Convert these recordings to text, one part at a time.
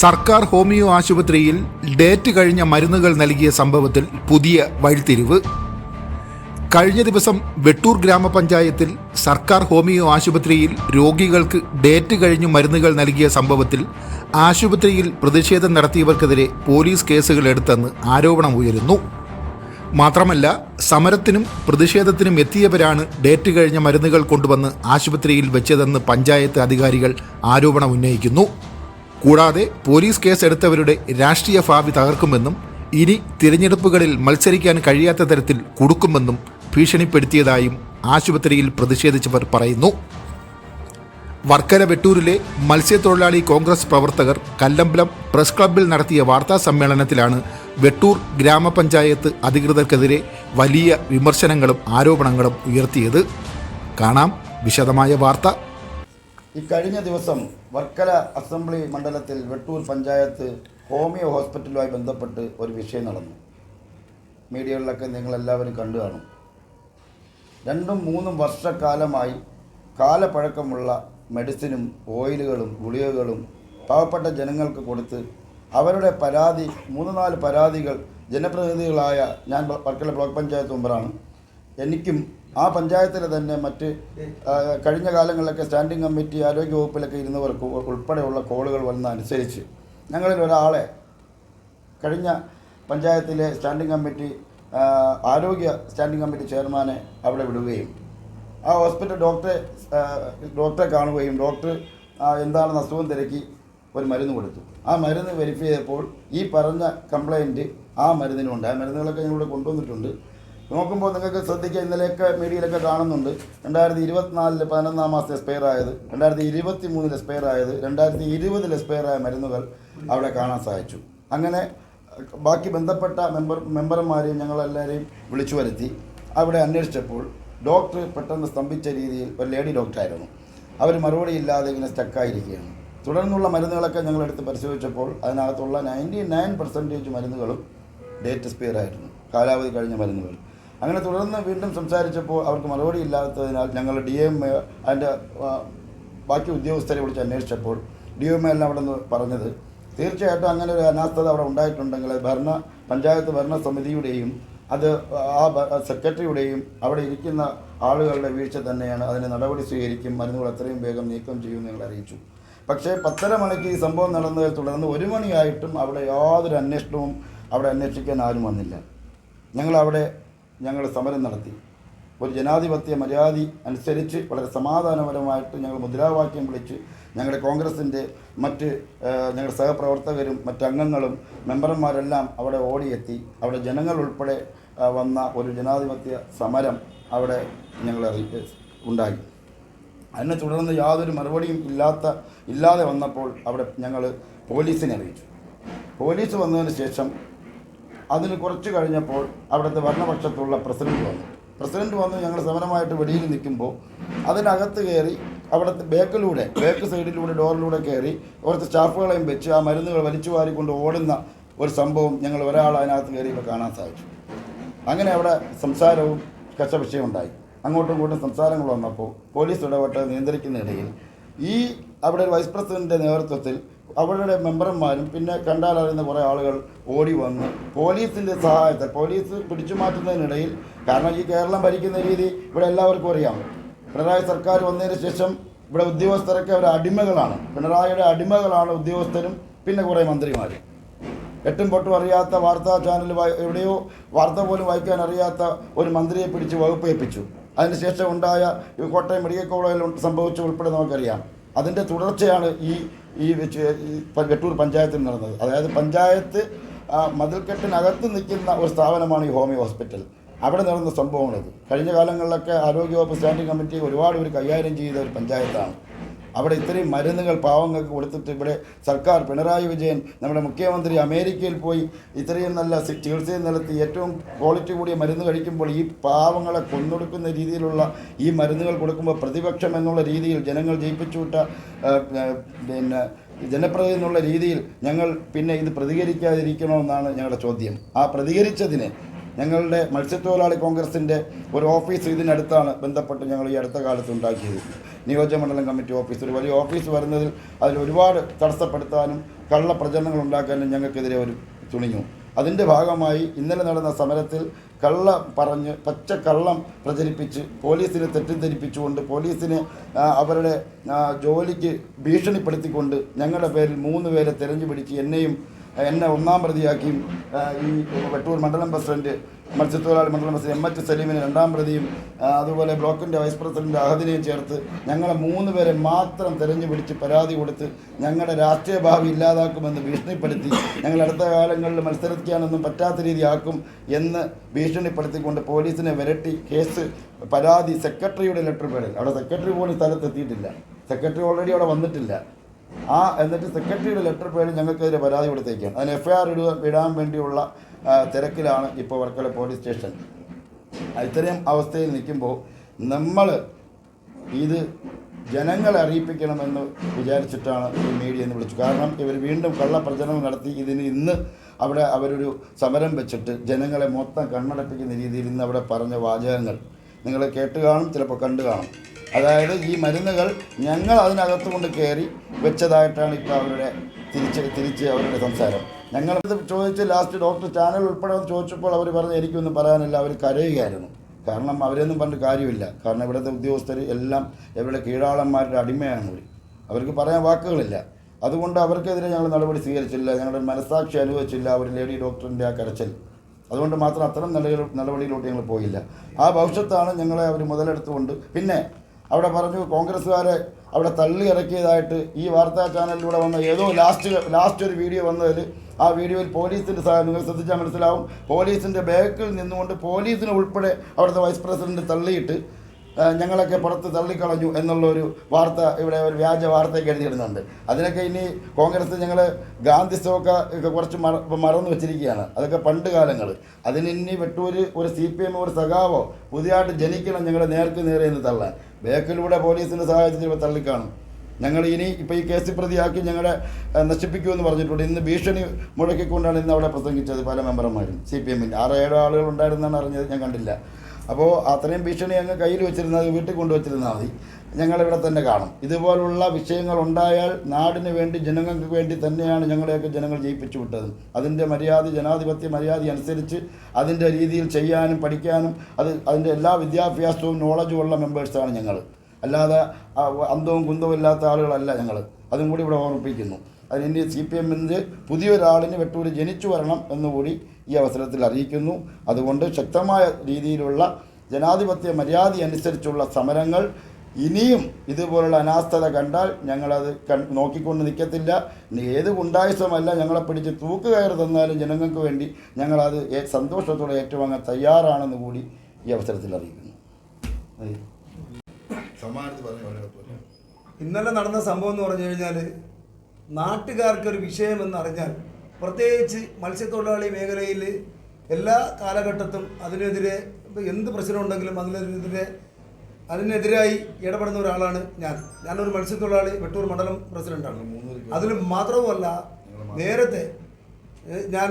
സർക്കാർ ഹോമിയോ ആശുപത്രിയിൽ ഡേറ്റ് കഴിഞ്ഞ മരുന്നുകൾ നൽകിയ സംഭവത്തിൽ പുതിയ വഴിത്തിരിവ്. കഴിഞ്ഞ ദിവസം വെട്ടൂർ ഗ്രാമപഞ്ചായത്തിൽ സർക്കാർ ഹോമിയോ ആശുപത്രിയിൽ രോഗികൾക്ക് ഡേറ്റ് കഴിഞ്ഞു മരുന്നുകൾ നൽകിയ സംഭവത്തിൽ ആശുപത്രിയിൽ പ്രതിഷേധം നടത്തിയവർക്കെതിരെ പോലീസ് കേസുകൾ എടുത്തെന്ന് ആരോപണം ഉയരുന്നു. മാത്രമല്ല സമരത്തിനും പ്രതിഷേധത്തിനും എത്തിയവരാണ് ഡേറ്റ് കഴിഞ്ഞ മരുന്നുകൾ കൊണ്ടുവന്ന് ആശുപത്രിയിൽ വെച്ചതെന്ന് പഞ്ചായത്ത് അധികാരികൾ ആരോപണം ഉന്നയിക്കുന്നു. കൂടാതെ പോലീസ് കേസ് എടുത്തവരുടെ രാഷ്ട്രീയ ഭാവി തകർക്കുമെന്നും ഇനി തിരഞ്ഞെടുപ്പുകളിൽ മത്സരിക്കാൻ കഴിയാത്ത തരത്തിൽ കൊടുക്കുമെന്നും ഭീഷണിപ്പെടുത്തിയതായും ആശുപത്രിയിൽ പ്രതിഷേധിച്ചവർ പറയുന്നു. വർക്കല വെട്ടൂരിലെ മത്സ്യത്തൊഴിലാളി കോൺഗ്രസ് പ്രവർത്തകർ കല്ലമ്പലം പ്രസ് ക്ലബ്ബിൽ നടത്തിയ വാർത്താ സമ്മേളനത്തിലാണ് വെട്ടൂർ ഗ്രാമപഞ്ചായത്ത് അധികൃതർക്കെതിരെ വലിയ വിമർശനങ്ങളും ആരോപണങ്ങളും ഉയർത്തിയത്. കാണാം വിശദമായ വാർത്ത. ഇക്കഴിഞ്ഞ ദിവസം വർക്കല അസംബ്ലി മണ്ഡലത്തിൽ വെട്ടൂർ പഞ്ചായത്ത് ഹോമിയോ ഹോസ്പിറ്റലുമായി ബന്ധപ്പെട്ട് ഒരു വിഷയം നടന്നു. മീഡിയകളിലൊക്കെ നിങ്ങളെല്ലാവരും കണ്ടു കാണും. രണ്ടും മൂന്നും വർഷക്കാലമായി കാലപ്പഴക്കമുള്ള മെഡിസിനും ഓയിലുകളും ഗുളികകളും പാവപ്പെട്ട ജനങ്ങൾക്ക് കൊടുത്ത് അവരുടെ പരാതി മൂന്ന് നാല് പരാതികൾ ജനപ്രതിനിധികളായ ഞാൻ വർക്കല ബ്ലോക്ക് പഞ്ചായത്ത് മെമ്പറാണ്. എനിക്കും ആ പഞ്ചായത്തിലെ തന്നെ മറ്റ് കഴിഞ്ഞ കാലങ്ങളിലൊക്കെ സ്റ്റാൻഡിംഗ് കമ്മിറ്റി ആരോഗ്യ വകുപ്പിലൊക്കെ ഇരുന്നവർക്ക് ഉൾപ്പെടെയുള്ള കോളുകൾ വന്നതനുസരിച്ച് ഞങ്ങളിൽ ഒരാളെ കഴിഞ്ഞ പഞ്ചായത്തിലെ സ്റ്റാൻഡിംഗ് കമ്മിറ്റി ആരോഗ്യ സ്റ്റാൻഡിംഗ് കമ്മിറ്റി ചെയർമാനെ അവിടെ വിടുകയും ആ ഹോസ്പിറ്റൽ ഡോക്ടറെ ഡോക്ടറെ കാണുകയും ഡോക്ടർ എന്താണെന്ന് അസുഖം തിരക്കി ഒരു മരുന്ന് കൊടുത്തു. ആ മരുന്ന് വെരിഫൈ ചെയ്തപ്പോൾ ഈ പറഞ്ഞ കംപ്ലൈന്റ് ആ മരുന്നിനുണ്ട്. ആ മരുന്നുകളൊക്കെ ഞങ്ങളിവിടെ കൊണ്ടുവന്നിട്ടുണ്ട്. നോക്കുമ്പോൾ നിങ്ങൾക്ക് ശ്രദ്ധിക്കുക ഇന്നലെയൊക്കെ മീഡിയയിലൊക്കെ കാണുന്നുണ്ട്. രണ്ടായിരത്തി ഇരുപത്തിനാലിൽ പതിനൊന്നാം മാസത്തെ എക്സ്പയർ ആയത് രണ്ടായിരത്തി ഇരുപത്തി മൂന്നിൽ എക്സ്പയർ ആയത് രണ്ടായിരത്തി ഇരുപതിൽ എക്സ്പയർ ആയ മരുന്നുകൾ അവിടെ കാണാൻ സാധിച്ചു. അങ്ങനെ ബാക്കി ബന്ധപ്പെട്ട മെമ്പർ മെമ്പർമാരെയും ഞങ്ങളെല്ലാവരെയും വിളിച്ചു വരുത്തി. അവിടെ അന്വേഷിച്ചപ്പോൾ ഡോക്ടർ പെട്ടെന്ന് സ്തംഭിച്ച രീതിയിൽ ഒരു ലേഡി ഡോക്ടറായിരുന്നു. അവർ മറുപടി ഇല്ലാതെ ഇങ്ങനെ സ്റ്റക്കായിരിക്കുകയാണ്. തുടർന്നുള്ള മരുന്നുകളൊക്കെ ഞങ്ങളെടുത്ത് പരിശോധിച്ചപ്പോൾ അതിനകത്തുള്ള നയന്റി നയൻ പെർസെന്റേജ് മരുന്നുകളും ഡേറ്റ് എക്സ്പയർ ആയിരുന്നു. കാലാവധി കഴിഞ്ഞ മരുന്നുകൾ. അങ്ങനെ തുടർന്ന് വീണ്ടും സംസാരിച്ചപ്പോൾ അവർക്ക് മറുപടി ഇല്ലാത്തതിനാൽ ഞങ്ങൾ ഡി എം എ അതിന്റെ ബാക്കി ഉദ്യോഗസ്ഥരെ വിളിച്ച് അന്വേഷിച്ചപ്പോൾ ഡി എം എല്ലാം അവിടെ നിന്ന് പറഞ്ഞത് തീർച്ചയായിട്ടും അങ്ങനെ ഒരു അനാസ്ഥത അവിടെ ഉണ്ടായിട്ടുണ്ടെങ്കിൽ ഭരണ പഞ്ചായത്ത് ഭരണ സമിതിയുടെയും അത് ആ സെക്രട്ടറിയുടെയും അവിടെ ഇരിക്കുന്ന ആളുകളുടെ വീഴ്ച തന്നെയാണ്. അതിന് നടപടി സ്വീകരിക്കും മരുന്നുകൾ എത്രയും വേഗം നീക്കം ചെയ്യുമെന്ന് ഞങ്ങൾ അറിയിച്ചു. പക്ഷേ പത്തര മണിക്ക് ഈ സംഭവം നടന്നതിൽ തുടർന്ന് ഒരു മണിയായിട്ടും അവിടെ യാതൊരു അന്വേഷണവും അവിടെ അന്വേഷിക്കാൻ ആരും വന്നില്ല. ഞങ്ങളവിടെ ഞങ്ങൾ സമരം നടത്തി. ഒരു ജനാധിപത്യ മര്യാദ അനുസരിച്ച് വളരെ സമാധാനപരമായിട്ട് ഞങ്ങൾ മുദ്രാവാക്യം വിളിച്ച് ഞങ്ങളുടെ കോൺഗ്രസിന്റെ മറ്റ് ഞങ്ങളുടെ സഹപ്രവർത്തകരും മറ്റംഗങ്ങളും മെമ്പർമാരെല്ലാം അവിടെ ഓടിയെത്തി. അവിടെ ജനങ്ങൾ ഉൾപ്പെടെ വന്ന ഒരു ജനാധിപത്യ സമരം അവിടെ ഞങ്ങൾ ഉണ്ടായി. അതിനെ തുടർന്ന് യാതൊരു മറുപടിയും ഇല്ലാത്ത ഇല്ലാതെ വന്നപ്പോൾ അവിടെ ഞങ്ങൾ പോലീസിനെ അറിയിച്ചു. പോലീസ് വന്നതിന് ശേഷം അതിന് കുറച്ച് കഴിഞ്ഞപ്പോൾ അവിടുത്തെ ഭരണപക്ഷത്തുള്ള പ്രസിഡന്റ് വന്നു. പ്രസിഡന്റ് വന്ന് ഞങ്ങൾ സമരമായിട്ട് വെളിയിൽ നിൽക്കുമ്പോൾ അതിനകത്ത് കയറി അവിടുത്തെ ബേക്കിലൂടെ ബേക്ക് സൈഡിലൂടെ ഡോറിലൂടെ കയറി കുറച്ച് സ്റ്റാഫുകളെയും വെച്ച് ആ മരുന്നുകൾ വലിച്ചു വാരിക്കൊണ്ട് ഓടുന്ന ഒരു സംഭവം ഞങ്ങൾ ഒരാൾ അതിനകത്ത് കയറിയപ്പോൾ കാണാൻ സാധിച്ചു. അങ്ങനെ അവിടെ സംസാരവും കച്ചവിഷയമുണ്ടായി അങ്ങോട്ടും ഇങ്ങോട്ടും സംസാരങ്ങൾ വന്നപ്പോൾ പോലീസ് ഇടപെട്ട് നിയന്ത്രിക്കുന്നതിനിടയിൽ ഈ അവിടെ വൈസ് പ്രസിഡന്റിന്റെ നേതൃത്വത്തിൽ അവരുടെ മെമ്പർമാരും പിന്നെ കണ്ടാലറിയുന്ന കുറേ ആളുകൾ ഓടി വന്ന് പോലീസിന്റെ സഹായത്തെ പോലീസ് പിടിച്ചു മാറ്റുന്നതിനിടയിൽ കാരണം ഈ കേരളം ഭരിക്കുന്ന രീതി ഇവിടെ എല്ലാവർക്കും അറിയാം. പിണറായി സർക്കാർ വന്നതിന് ശേഷം ഇവിടെ ഉദ്യോഗസ്ഥരൊക്കെ അവർ അടിമകളാണ്. പിണറായിയുടെ അടിമകളാണ് ഉദ്യോഗസ്ഥരും പിന്നെ കുറേ മന്ത്രിമാരും. എട്ടും പൊട്ടും അറിയാത്ത വാർത്താ ചാനൽ എവിടെയോ വാർത്ത പോലും വായിക്കാൻ അറിയാത്ത ഒരു മന്ത്രിയെ പിടിച്ച് വകുപ്പ് ഏൽപ്പിച്ചു അതിനുശേഷം ഉണ്ടായ കോട്ടയം മെഡിക്കൽ കോളേജിൽ സംഭവിച്ച ഉൾപ്പെടെ നമുക്കറിയാം. അതിന്റെ തുടർച്ചയാണ് ഈ ഈ വെട്ടൂർ പഞ്ചായത്തിൽ നടന്നത്. അതായത് പഞ്ചായത്ത് മതിൽക്കെട്ടിനകത്ത് നിൽക്കുന്ന ഒരു സ്ഥാപനമാണ് ഈ ഹോമിയോ ഹോസ്പിറ്റൽ. അവിടെ നടന്ന സംഭവമാണിത്. കഴിഞ്ഞ കാലങ്ങളിലൊക്കെ ആരോഗ്യവകുപ്പ് സ്റ്റാൻഡിംഗ് കമ്മിറ്റി ഒരുപാട് ഒരു കൈകാര്യം ചെയ്ത ഒരു പഞ്ചായത്താണ്. അവിടെ ഇത്രയും മരുന്നുകൾ പാവങ്ങൾക്ക് കൊടുത്തിട്ട് ഇവിടെ സർക്കാർ പിണറായി വിജയൻ നമ്മുടെ മുഖ്യമന്ത്രി അമേരിക്കയിൽ പോയി ഇത്രയും നല്ല ചികിത്സയും നടത്തി ഏറ്റവും ക്വാളിറ്റി കൂടിയ മരുന്ന് കഴിക്കുമ്പോൾ ഈ പാവങ്ങളെ കൊന്നൊടുക്കുന്ന രീതിയിലുള്ള ഈ മരുന്നുകൾ കൊടുക്കുമ്പോൾ പ്രതിപക്ഷം എന്നുള്ള രീതിയിൽ ജനങ്ങൾ ജയിപ്പിച്ചു വിട്ട പിന്നെ ജനപ്രതി എന്നുള്ള രീതിയിൽ ഞങ്ങൾ പിന്നെ ഇത് പ്രതികരിക്കാതിരിക്കണമെന്നാണ് ഞങ്ങളുടെ ചോദ്യം. ആ പ്രതികരിച്ചതിന് ഞങ്ങളുടെ മത്സ്യത്തൊഴിലാളി കോൺഗ്രസിന്റെ ഒരു ഓഫീസ് ഇതിനടുത്താണ് ബന്ധപ്പെട്ട് ഞങ്ങൾ ഈ അടുത്ത കാലത്ത് ഉണ്ടാക്കിയത്. നിയോജകമണ്ഡലം കമ്മിറ്റി ഓഫീസ്. ഒരു വലിയ ഓഫീസ് വരുന്നതിൽ അതിൽ ഒരുപാട് തടസ്സപ്പെടുത്താനും കള്ള പ്രചരണങ്ങൾ ഉണ്ടാക്കാനും ഞങ്ങൾക്കെതിരെ ഒരു തുണിഞ്ഞു. അതിന്റെ ഭാഗമായി ഇന്നലെ നടന്ന സമരത്തിൽ കള്ള പറഞ്ഞ് പച്ച കള്ളം പ്രചരിപ്പിച്ച് പോലീസിനെ തെറ്റിദ്ധരിപ്പിച്ചുകൊണ്ട് പോലീസിനെ അവരുടെ ജോലിക്ക് ഭീഷണിപ്പെടുത്തിക്കൊണ്ട് ഞങ്ങളുടെ പേരിൽ മൂന്ന് പേരെ തെരഞ്ഞു പിടിച്ച് എന്നെയും എന്നെ ഒന്നാം പ്രതിയാക്കിയും ഈ വെട്ടൂർ മണ്ഡലം പ്രസിഡന്റ് മത്സ്യത്തൊഴിലാളി മണ്ഡലം പ്രസിഡന്റ് എം എച്ച് സലീമിനെ രണ്ടാം പ്രതിയും അതുപോലെ ബ്ലോക്കിന്റെ വൈസ് പ്രസിഡന്റ് അഹദിനെയും ചേർത്ത് ഞങ്ങളെ മൂന്ന് പേരെ മാത്രം തെരഞ്ഞു പിടിച്ച് പരാതി കൊടുത്ത് ഞങ്ങളുടെ രാഷ്ട്രീയ ഭാവി ഇല്ലാതാക്കുമെന്ന് ഭീഷണിപ്പെടുത്തി ഞങ്ങൾ അടുത്ത കാലങ്ങളിൽ മത്സരിക്കാനൊന്നും പറ്റാത്ത രീതിയാക്കും എന്ന് ഭീഷണിപ്പെടുത്തിക്കൊണ്ട് പോലീസിനെ വിരട്ടി കേസ് പരാതി സെക്രട്ടറിയുടെ ലെറ്റർ പേരിൽ. അവിടെ സെക്രട്ടറി പോലും സ്ഥലത്തെത്തിയിട്ടില്ല. സെക്രട്ടറി ഓൾറെഡി അവിടെ വന്നിട്ടില്ല. ആ എന്നിട്ട് സെക്രട്ടറിയുടെ ലെറ്റർ പേര് ഞങ്ങൾക്കെതിരെ പരാതി കൊടുത്തേക്കാണ്. അതിന് എഫ് ഐ ആർ ഇടുക ഇടാൻ വേണ്ടിയുള്ള തിരക്കിലാണ് ഇപ്പോൾ വർക്കല പോലീസ് സ്റ്റേഷൻ ഇത്രയും അവസ്ഥയിൽ നിൽക്കുമ്പോൾ നമ്മൾ ഇത് ജനങ്ങളെ അറിയിപ്പിക്കണമെന്ന് വിചാരിച്ചിട്ടാണ് ഈ മീഡിയ എന്ന് വിളിച്ചു കാരണം ഇവർ വീണ്ടും കള്ളപ്രചരണം നടത്തി ഇതിന് ഇന്ന് അവിടെ അവരൊരു സമരം വെച്ചിട്ട് ജനങ്ങളെ മൊത്തം കണ്ണടപ്പിക്കുന്ന രീതിയിൽ ഇന്ന് അവിടെ പറഞ്ഞ വാചകങ്ങൾ. നിങ്ങൾ കേട്ട് കാണും ചിലപ്പോൾ കണ്ടു കാണും. അതായത് ഈ മരുന്നുകൾ ഞങ്ങൾ അതിനകത്ത് കൊണ്ട് കയറി വെച്ചതായിട്ടാണ് ഇപ്പോൾ അവരുടെ തിരിച്ച് തിരിച്ച് അവരുടെ സംസാരം. ഞങ്ങൾ ചോദിച്ച് ലാസ്റ്റ് ഡോക്ടർ ചാനൽ ഉൾപ്പെടെ ചോദിച്ചപ്പോൾ അവർ പറഞ്ഞു എനിക്കൊന്നും പറയാനില്ല അവർ കരയുകയായിരുന്നു. കാരണം അവരെയൊന്നും പറഞ്ഞ കാര്യമില്ല. കാരണം ഇവിടുത്തെ ഉദ്യോഗസ്ഥർ എല്ലാം ഇവരുടെ കീഴാളന്മാരുടെ അടിമയാണ് അവർ അവർക്ക് പറയാൻ വാക്കുകളില്ല. അതുകൊണ്ട് അവർക്കെതിരെ ഞങ്ങൾ നടപടി സ്വീകരിച്ചില്ല ഞങ്ങളുടെ മനസ്സാക്ഷി അനുഭവിച്ചില്ല അവർ ലേഡി ഡോക്ടറിന്റെ ആ കരച്ചൽ. അതുകൊണ്ട് മാത്രം അത്തരം നടപടി നടപടിയിലോട്ട് ഞങ്ങൾ പോയില്ല. ആ ഭവിഷ്യത്താണ് ഞങ്ങളെ അവർ മുതലെടുത്തുകൊണ്ട് പിന്നെ അവിടെ പറഞ്ഞു കോൺഗ്രസ്സുകാരെ അവിടെ തള്ളി ഇറക്കിയതായിട്ട് ഈ വാർത്താ ചാനലിലൂടെ വന്ന ഏതോ ലാസ്റ്റ് ലാസ്റ്റ് ഒരു വീഡിയോ വന്നതിൽ ആ വീഡിയോയിൽ പോലീസിന്റെ നിങ്ങൾ ശ്രദ്ധിച്ചാൽ മനസ്സിലാവും. പോലീസിന്റെ ബാക്കിൽ നിന്നുകൊണ്ട് പോലീസിനെ ഉൾപ്പെടെ അവിടുത്തെ വൈസ് പ്രസിഡന്റ് തള്ളിയിട്ട് ഞങ്ങളൊക്കെ പുറത്ത് തള്ളിക്കളഞ്ഞു എന്നുള്ളൊരു വാർത്ത ഇവിടെ ഒരു വ്യാജ വാർത്തയൊക്കെ എഴുതിയിടുന്നുണ്ട്. അതിനൊക്കെ ഇനി കോൺഗ്രസ് ഞങ്ങൾ ഗാന്ധി സ്റ്റോക്ക ഒക്കെ കുറച്ച് മറ മറന്നു വെച്ചിരിക്കുകയാണ്. അതൊക്കെ പണ്ട് കാലങ്ങൾ അതിന് ഇനി ഒരു സി പി എം ഒരു സഖാവോ പുതിയതായിട്ട് ജനിക്കണം ഞങ്ങൾ നേർക്ക് നേരെ എന്ന് തള്ളാൻ. ബേക്കിലൂടെ പോലീസിന്റെ സഹായത്തിൽ തള്ളിക്കാണും. ഞങ്ങൾ ഇനി ഇപ്പോൾ ഈ കേസ് പ്രതിയാക്കി ഞങ്ങളെ നശിപ്പിക്കുമെന്ന് പറഞ്ഞിട്ടുണ്ട്. ഇന്ന് ഭീഷണി മുഴക്കിക്കൊണ്ടാണ് ഇന്ന് അവിടെ പ്രസംഗിച്ചത് പല മെമ്പർമാരും. സി പി എമ്മിന്റെ ആറ് ഏഴോ ആളുകൾ ഉണ്ടായിരുന്നാണ് അറിഞ്ഞത് ഞാൻ കണ്ടില്ല. അപ്പോൾ അത്രയും ഭീഷണി അങ്ങ് കയ്യിൽ വെച്ചിരുന്നത് വീട്ടിൽ കൊണ്ടുവച്ചിരുന്നാൽ മതി. ഞങ്ങളിവിടെ തന്നെ കാണും. ഇതുപോലുള്ള വിഷയങ്ങൾ ഉണ്ടായാൽ നാടിന് വേണ്ടി ജനങ്ങൾക്ക് വേണ്ടി തന്നെയാണ് ഞങ്ങളെയൊക്കെ ജനങ്ങൾ ജയിപ്പിച്ചു വിട്ടത്. അതിന്റെ മര്യാദ ജനാധിപത്യ മര്യാദ അനുസരിച്ച് അതിന്റെ രീതിയിൽ ചെയ്യാനും പഠിക്കാനും അത് അതിന്റെ എല്ലാ വിദ്യാഭ്യാസവും നോളജും ഉള്ള മെമ്പേഴ്സാണ് ഞങ്ങൾ. അല്ലാതെ അന്തവും കുന്തവും ഇല്ലാത്ത ആളുകളല്ല ഞങ്ങൾ. അതും കൂടി ഇവിടെ ഓർമ്മിപ്പിക്കുന്നു. അതിന് സി പി എമ്മിന്റെ പുതിയൊരാളിന് വെട്ടൂര് ജനിച്ചു വരണം എന്നുകൂടി ഈ അവസരത്തിൽ അറിയിക്കുന്നു. അതുകൊണ്ട് ശക്തമായ രീതിയിലുള്ള ജനാധിപത്യ മര്യാദ അനുസരിച്ചുള്ള സമരങ്ങൾ ഇനിയും ഇതുപോലുള്ള അനാസ്ഥത കണ്ടാൽ ഞങ്ങളത് കൺ നോക്കിക്കൊണ്ട് നിൽക്കത്തില്ല. ഏത് ഗുണ്ടായുസമല്ല ഞങ്ങളെ പിടിച്ച് തൂക്കുകയർ തന്നാലും ജനങ്ങൾക്ക് വേണ്ടി ഞങ്ങളത് സന്തോഷത്തോടെ ഏറ്റുവാങ്ങാൻ തയ്യാറാണെന്ന് കൂടി ഈ അവസരത്തിൽ അറിയിക്കുന്നു. ഇന്നലെ നടന്ന സംഭവം എന്ന് പറഞ്ഞു കഴിഞ്ഞാൽ നാട്ടുകാർക്ക് ഒരു വിഷയമെന്ന് പ്രത്യേകിച്ച് മത്സ്യത്തൊഴിലാളി മേഖലയിൽ എല്ലാ കാലഘട്ടത്തും അതിനെതിരെ എന്ത് പ്രശ്നം ഉണ്ടെങ്കിലും അതിനെതിരെ അതിനെതിരായി ഇടപെടുന്ന ഒരാളാണ് ഞാൻ. ഞാനൊരു മത്സ്യത്തൊഴിലാളി വെട്ടൂർ മണ്ഡലം പ്രസിഡന്റാണ്. അതിൽ മാത്രവുമല്ല നേരത്തെ ഞാൻ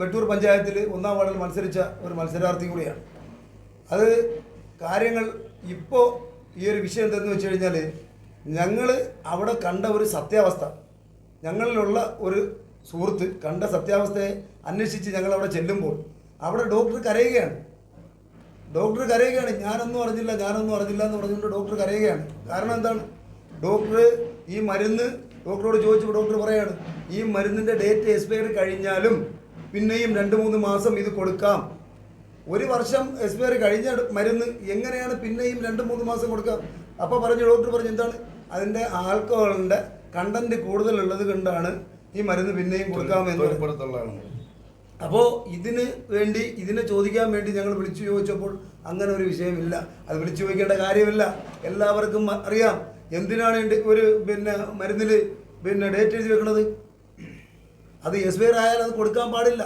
വെട്ടൂർ പഞ്ചായത്തിൽ ഒന്നാം വാർഡിൽ മത്സരിച്ച ഒരു മത്സരാർത്ഥി കൂടിയാണ്. അത് കാര്യങ്ങൾ ഇപ്പോൾ ഈ ഒരു വിഷയം എന്തെന്ന് വെച്ച് കഴിഞ്ഞാൽ ഞങ്ങൾ അവിടെ കണ്ട ഒരു സത്യാവസ്ഥ. ഞങ്ങളിലുള്ള ഒരു സുഹൃത്ത് കണ്ട സത്യാവസ്ഥയെ അന്വേഷിച്ച് ഞങ്ങൾ അവിടെ ചെല്ലുമ്പോൾ അവിടെ ഡോക്ടർ കരയുകയാണ്. ഡോക്ടർ കരയുകയാണ്. ഞാനൊന്നും അറിഞ്ഞില്ല ഞാനൊന്നും അറിഞ്ഞില്ല എന്ന് പറഞ്ഞുകൊണ്ട് ഡോക്ടർ കരയുകയാണ്. കാരണം എന്താണ്? ഡോക്ടർ ഈ മരുന്ന് ഡോക്ടറോട് ചോദിച്ചപ്പോൾ ഡോക്ടർ പറയാണ് ഈ മരുന്നിന്റെ ഡേറ്റ് എക്സ്പയർ കഴിഞ്ഞാലും പിന്നെയും രണ്ട് മൂന്ന് മാസം ഇത് കൊടുക്കാം. ഒരു വർഷം എക്സ്പയർ കഴിഞ്ഞ മരുന്ന് എങ്ങനെയാണ് പിന്നെയും രണ്ട് മൂന്ന് മാസം കൊടുക്കാം? അപ്പോൾ പറഞ്ഞു ഡോക്ടർ പറഞ്ഞു എന്താണ്? അതിന്റെ ആൽക്കഹോളിന്റെ കണ്ടന്റ് കൂടുതലുള്ളത് കൊണ്ടാണ് ഈ മരുന്ന് പിന്നെയും കൊടുക്കാമെന്ന്. അപ്പോൾ ഇതിന് വേണ്ടി ഇതിനെ ചോദിക്കാൻ വേണ്ടി ഞങ്ങൾ വിളിച്ചു ചോദിച്ചപ്പോൾ അങ്ങനെ ഒരു വിഷയമില്ല. അത് വിളിച്ചു ചോദിക്കേണ്ട കാര്യമില്ല. എല്ലാവർക്കും അറിയാം. എന്തിനാണ് ഒരു പിന്നെ മരുന്നിൽ പിന്നെ ഡേറ്റ് എഴുതി വെക്കുന്നത് അത് എക്സ്പയർ ആയാലും അത് കൊടുക്കാൻ പാടില്ല.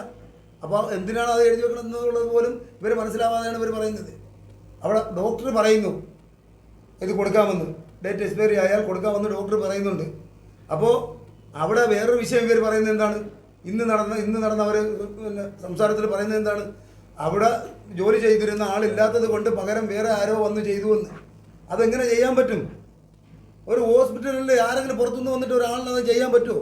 അപ്പോൾ എന്തിനാണ് അത് എഴുതി വെക്കുന്നത് എന്നുള്ളത് പോലും ഇവർ മനസ്സിലാവാതെയാണ് ഇവർ പറയുന്നത്. അവിടെ ഡോക്ടർ പറയുന്നു ഇത് കൊടുക്കാമെന്ന്. ഡേറ്റ് എക്സ്പയറി ആയാൽ കൊടുക്കാമെന്ന് ഡോക്ടർ പറയുന്നുണ്ട്. അപ്പോൾ അവിടെ വേറൊരു വിഷയം ഇവർ പറയുന്നത് എന്താണ്? ഇന്ന് നടന്ന ഇന്ന് നടന്ന അവർ പിന്നെ സംസാരത്തിൽ പറയുന്നത് എന്താണ്? അവിടെ ജോലി ചെയ്തിരുന്ന ആളില്ലാത്തത് കൊണ്ട് പകരം വേറെ ആരോ വന്ന് ചെയ്തു എന്ന്. അതെങ്ങനെ ചെയ്യാൻ പറ്റും? ഒരു ഹോസ്പിറ്റലിൽ ആരെങ്കിലും പുറത്തുനിന്ന് വന്നിട്ട് ഒരാളിന് അത് ചെയ്യാൻ പറ്റുമോ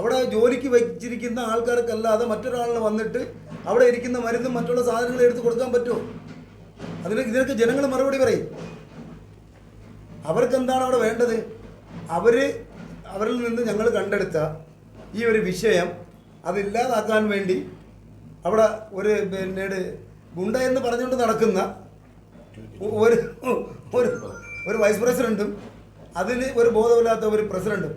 അവിടെ ജോലിക്ക് വെച്ചിരിക്കുന്ന ആൾക്കാർക്കല്ലാതെ മറ്റൊരാളിന് വന്നിട്ട് അവിടെ ഇരിക്കുന്ന മരുന്നും മറ്റുള്ള സാധനങ്ങളും എടുത്ത് കൊടുക്കാൻ പറ്റുമോ അതിന് ഇതിനൊക്കെ ജനങ്ങൾ മറുപടി പറയും. അവർക്ക് എന്താണ് അവിടെ വേണ്ടത്? അവർ അവരിൽ നിന്ന് ഞങ്ങൾ കണ്ടെടുത്ത ഈ ഒരു വിഷയം അതില്ലാതാക്കാൻ വേണ്ടി അവിടെ ഒരു പിന്നീട് ഗുണ്ട എന്ന് പറഞ്ഞുകൊണ്ട് നടക്കുന്ന ഒരു ഒരു ഒരു വൈസ് പ്രസിഡന്റും അതിന് ഒരു ബോധമില്ലാത്ത ഒരു പ്രസിഡന്റും.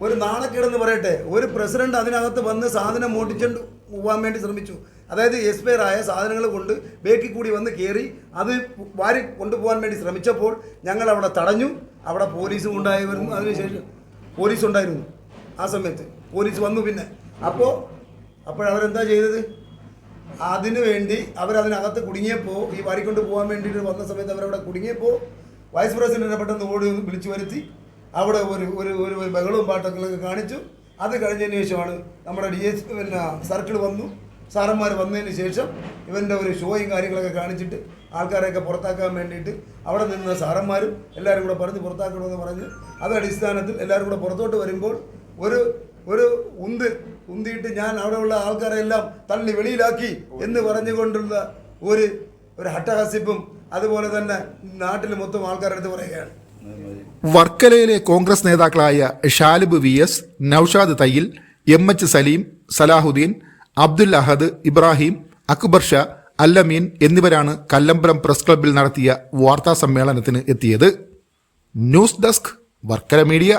ഒരു നാണക്കേടെന്ന് പറയട്ടെ ഒരു പ്രസിഡന്റ് അതിനകത്ത് വന്ന് സാധനം മോട്ടിച്ചുകൊണ്ട് പോകാൻ വേണ്ടി ശ്രമിച്ചു. അതായത് എക്സ്പയർ ആയ സാധനങ്ങൾ കൊണ്ട് ബേക്കിൽ കൂടി വന്ന് കയറി അത് വാരി കൊണ്ടുപോകാൻ വേണ്ടി ശ്രമിച്ചപ്പോൾ ഞങ്ങൾ അവിടെ തടഞ്ഞു. അവിടെ പോലീസും ഉണ്ടായിരുന്നു. അതിനുശേഷം പോലീസ് ഉണ്ടായിരുന്നു ആ സമയത്ത്. പോലീസ് വന്നു പിന്നെ. അപ്പോൾ അപ്പോഴവരെന്താ ചെയ്തത്? അതിനു വേണ്ടി അവരതിനകത്ത് കുടുങ്ങിയപ്പോൾ ഈ വാരിക്കൊണ്ട് പോകാൻ വേണ്ടിയിട്ട് വന്ന സമയത്ത് അവരവിടെ കുടുങ്ങിയപ്പോൾ വൈസ് പ്രസിഡന്റിനെ പെട്ടെന്ന് ഓടി വിളിച്ചു വരുത്തി. അവിടെ ഒരു ഒരു ഒരു ഒരു ബഹളവും പാട്ടൊക്കെ കാണിച്ചു. അത് കഴിഞ്ഞതിന് ശേഷമാണ് നമ്മുടെ ഡി എസ് പിന്നെ സർക്കിൾ വന്നു. സാറന്മാർ വന്നതിന് ശേഷം ഇവന്റെ ഒരു ഷോയും കാര്യങ്ങളൊക്കെ കാണിച്ചിട്ട് ആൾക്കാരെയൊക്കെ പുറത്താക്കാൻ വേണ്ടിയിട്ട് അവിടെ നിന്ന സാറന്മാരും എല്ലാവരും കൂടെ പറഞ്ഞ് പുറത്താക്കണമെന്ന് പറഞ്ഞ് അത് അടിസ്ഥാനത്തിൽ എല്ലാവരും കൂടെ പുറത്തോട്ട് വരുമ്പോൾ ഒരു ഒരു ഉന്ത് ഉന്തിയിട്ട് ഞാൻ അവിടെയുള്ള ആൾക്കാരെ എല്ലാം തള്ളി വെളിയിലാക്കി എന്ന് പറഞ്ഞുകൊണ്ടുള്ള ഒരു ഒരു ഹട്ടഹസിപ്പും അതുപോലെ തന്നെ നാട്ടിൽ മൊത്തം ആൾക്കാരുടെ അടുത്ത് പറയുകയാണ്. വർക്കലയിലെ കോൺഗ്രസ് നേതാക്കളായ Shalib V S Noushad Thayyil M H Saleem Salahuddin Abdul Ahad Ibrahim Akbar Shah Allameen എന്നിവരാണ് കല്ലമ്പലം പ്രസ് ക്ലബ്ബിൽ നടത്തിയ വാർത്താ സമ്മേളനത്തിന് എത്തിയത്. News desk Varkala media.